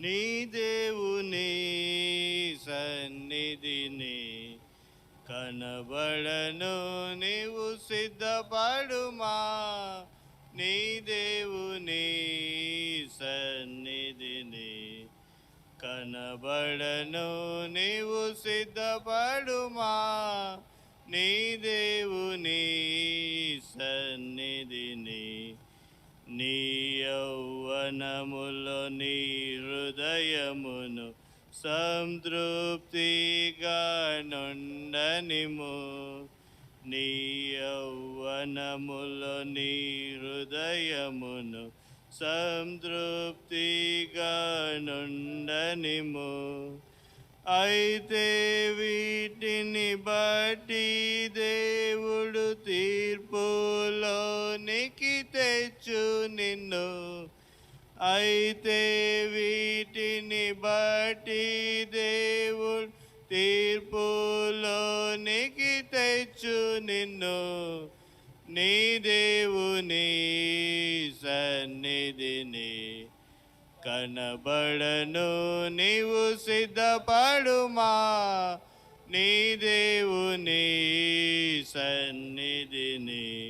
నీ దేవుని సన్నిధిని కనబడను నీవు సిద్ధపడుమా? నీ దేవుని సన్నిధిని కనబడను నీవు సిద్ధపడుమా? నీ దేవుని సన్నిధి నీ యౌవనములో నీ హృదయమును సంతృప్తిగా నుండనిము నీ యౌవనములో నీ హృదయమును సంతృప్తిగా నుండనిము అయితే అయితే వీటిని బట్టి దేవుడు తీర్పులోనికి తెచ్చు నిన్ను. నీ దేవుని సన్నిధిని కనబడను నీవు సిద్ధపడుమా? నీ దేవుని సన్నిధిని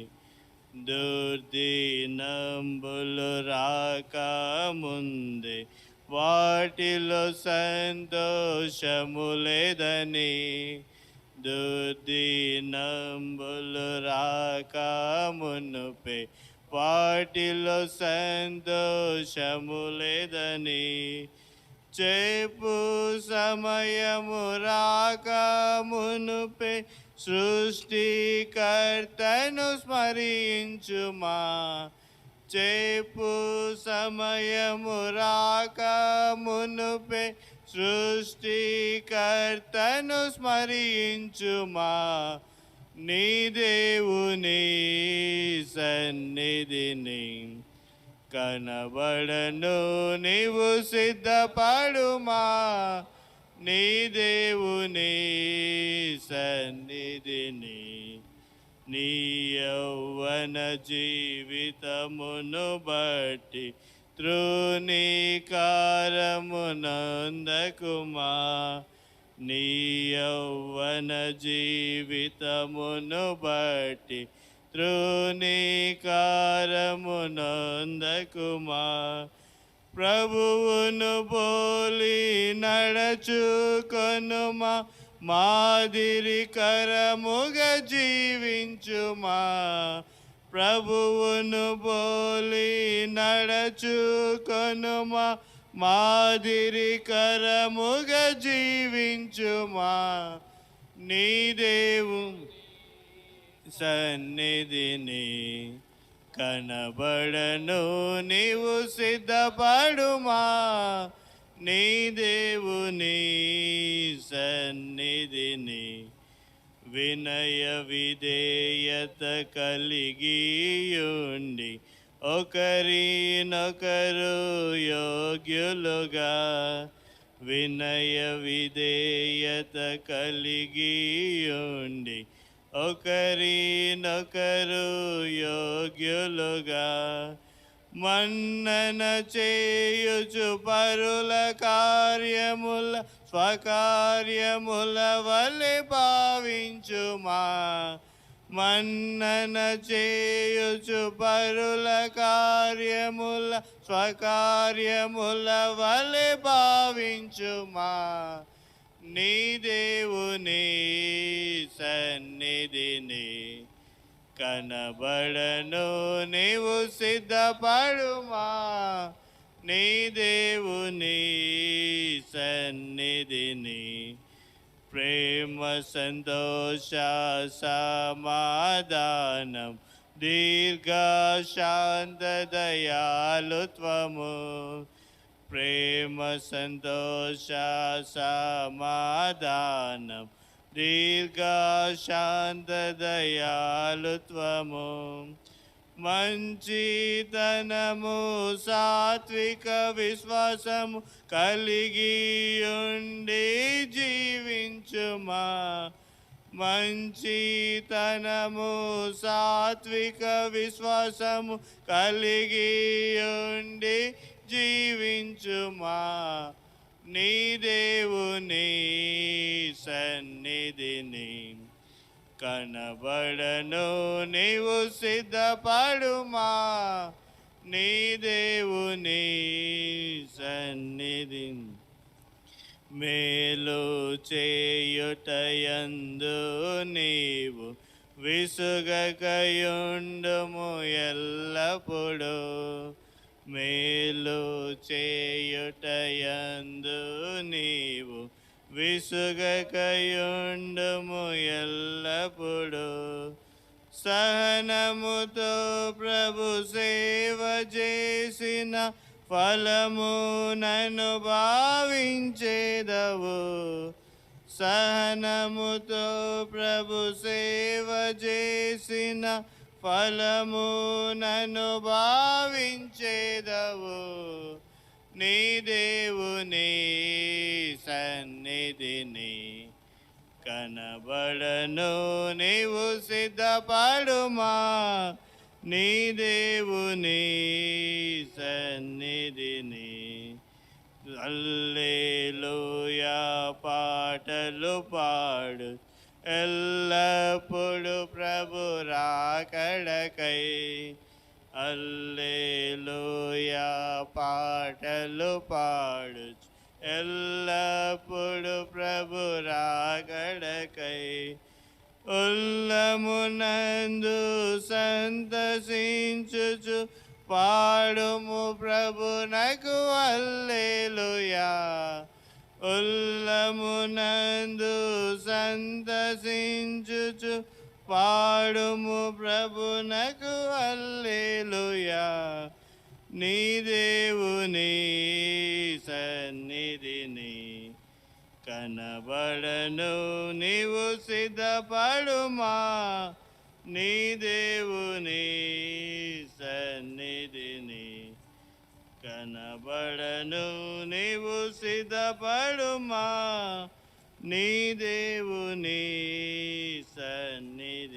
దుర్దినంబులు రాక ముందే వాటిలో సంతోషము లేదని. దుర్దినంబులు రాక మునుపే వాటిలో సంతోషము లేదని. చెప్పు సమయము రాక మునుపే సృష్టికర్తను స్మరించుమా. చెప్పు సమయము రాక మునుపే సృష్టికర్తను స్మరించుమా. నీ దేవుని సన్నిధిని కనబడను నీవు సిద్ధపడుమా. నీ దేవుని సన్నిధిని నీ యౌవన జీవితమును బట్టి తృణీకారమునందకుమా నీ యౌవన జీవితమును బట్టి తృణీకారమునందకుమా ప్రభువును పోలి నడచుకొనుమా. మాదిరికరముగా జీవించుమా. ప్రభువును పోలి నడచుకొనుమా. మాదిరికరముగా జీవించుమా. నీ దేవు సన్నిధిని కనబడను నీవు సిద్ధపడుమా? నీ దేవుని సన్నిధిని వినయ విధేయత కలిగియుండి ఒకరినొకరు యోగ్యులుగా వినయ విధేయత కలిగియుండి ఒకరినొకరు యోగ్యులుగా మన్నన చేయుచు పరుల కార్యముల స్వకార్యముల వలె భావించుమా? మన్నన చేయుచు పరుల కార్యముల స్వకార్యముల వలె భావించుమా? నీ దేవుని సన్నిధిని కనబడను నీవు సిద్ధపడుమా నీ దేవుని సన్నిధిని ప్రేమ సంతోష సమాధానం దీర్ఘ శాంత దయాలుత్వము ప్రేమ సంతోష సమాధానం దీర్ఘ శాంత దయాలుత్వము మంచితనము సాత్విక విశ్వాసము కలిగి ఉండి జీవించుమా మంచితనము సాత్విక విశ్వాసము కలిగి ఉండి జీవించుమా నీ దేవుని సన్నిధిని కనబడను నీవు సిద్ధపడుమా? నీ దేవుని సన్నిధి మేలు చేయుటయందు నీవు విసుగకయుండుము ఎల్లప్పుడూ. మేలు చేయుటయందు నీ విసుగకయుండుము ఎల్లప్పుడూ సహనముతో ప్రభు సేవ చేసిన ఫలము నన్ను భావించేదవు. సహనముతో ప్రభు సేవ చేసిన ఫలము నన్ను భావించేదవు. నీ దేవుని సన్నిధిని కనబడను నీవు సిద్ధపడుమా? నీ దేవుని సన్నిధిని. అల్లేలుయా పాటలు పాడు. ఎల్లప్పుడు ప్రభు రాకడకై. అల్లేలుయా పాటలు పాడుచు ఎల్లప్పుడు ప్రభు రాగడకై ఉల్లమునందు సంతసించుచు పాడుము ప్రభునకు అల్లేలుయా ఉల్లమునందు సంతసించుచు పాడుము ప్రభునకు అల్లేలుయా నీ దేవుని కనబడను నీవు సిద్ధపడుమా నీ దేవుని సన్నిధిని కనబడను నీవు సిద్ధపడుమా నీ దేవుని సన్నిధి